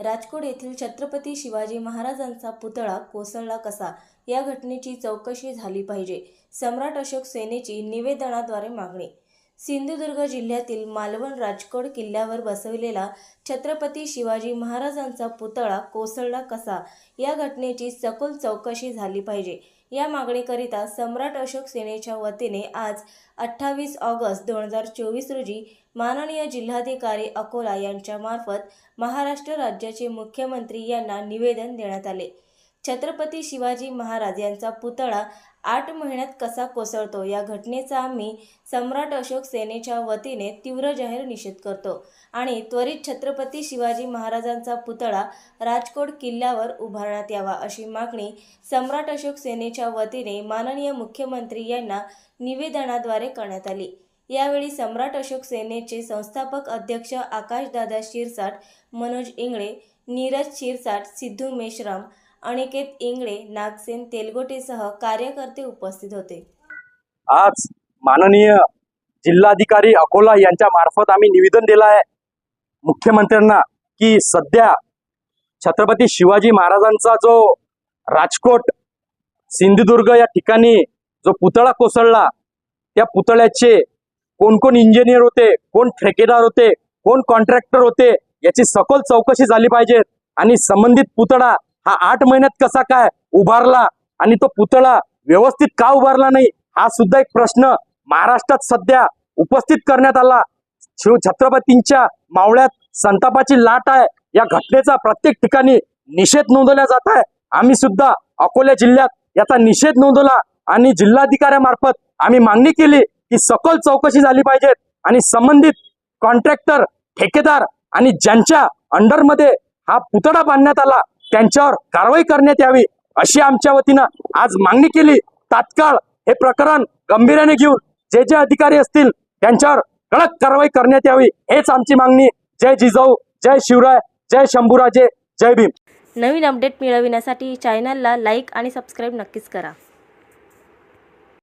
राजकोट येथील छत्रपती शिवाजी महाराजांचा पुतळा कोसळला कसा? या घटनेची चौकशी झाली पाहिजे. सम्राट अशोक सेनेची निवेदनाद्वारे मागणी सिंधुदुर्ग जिल्ह्यातील मालवण राजकोट किल्ल्यावर बसवलेला छत्रपती शिवाजी महाराजांचा पुतळा कोसळला कसा? या घटनेची सखोल चौकशी झाली पाहिजे. या मागणीकरिता सम्राट अशोक सेनेच्या वतीने आज अठ्ठावीस ऑगस्ट दोन हजार चोवीस रोजी माननीय जिल्हाधिकारी अकोला यांच्यामार्फत महाराष्ट्र राज्याचे मुख्यमंत्री यांना निवेदन देण्यात आले. छत्रपती शिवाजी महाराज यांचा पुतळा आठ महिन्यात कसा कोसळतो? या घटनेचा आम्ही सम्राट अशोक सेनेच्या वतीने तीव्र जाहीर निषेध करतो. आणि त्वरित छत्रपती शिवाजी महाराजांचा पुतळा राजकोट किल्ल्यावर उभारण्यात यावा अशी मागणी सम्राट अशोक सेनेच्या वतीने माननीय मुख्यमंत्री यांना निवेदनाद्वारे करण्यात आली. यावेळी सम्राट अशोक सेनेचे संस्थापक अध्यक्ष आकाशदादा शिरसाट मनोज इंगळे नीरज शिरसाट सिद्धू मेश्राम अनिकेत इंगळे नागसेन तेलगोटेसह कार्यकर्ते उपस्थित होते. आज माननीय जिल्हाधिकारी अकोला यांच्या मार्फत आम्ही निवेदन दिलं आहे मुख्यमंत्र्यांना की सध्या छत्रपती शिवाजी महाराजांचा जो राजकोट सिंधुदुर्ग या ठिकाणी जो पुतळा कोसळला त्या पुतळ्याचे कोण कोण इंजिनियर होते कोण ठेकेदार होते कोण कॉन्ट्रॅक्टर होते याची सखोल चौकशी झाली पाहिजे आणि संबंधित पुतळा हा आठ महिन्यात कसा काय उभारला आणि तो पुतळा व्यवस्थित का उभारला नाही हा सुद्धा एक प्रश्न महाराष्ट्रात सध्या उपस्थित करण्यात आला. शिव छत्रपतींच्या मावळ्यात संतापाची लाट आहे. या घटनेचा प्रत्येक ठिकाणी निषेध नोंदवला जात आहे. आम्ही सुद्धा अकोला जिल्ह्यात याचा निषेध नोंदवला आणि जिल्हाधिकाऱ्यामार्फत आम्ही मागणी केली की सखोल चौकशी झाली पाहिजेत आणि संबंधित कॉन्ट्रॅक्टर ठेकेदार आणि ज्यांच्या अंडरमध्ये हा पुतळा बांधण्यात आला त्यांच्यावर कारवाई करण्यात यावी अशी आमच्या वतीनं आज मागणी केली. तात्काळ हे प्रकरण गंभीर्याने घेऊन जे जे अधिकारी असतील त्यांच्यावर कडक कारवाई करण्यात यावी हेच आमची मागणी. जय जिजाऊ जय शिवराय जय शंभूराजे जय भीम. नवीन अपडेट मिळविण्यासाठी चॅनलला लाईक आणि सबस्क्राईब नक्कीच करा.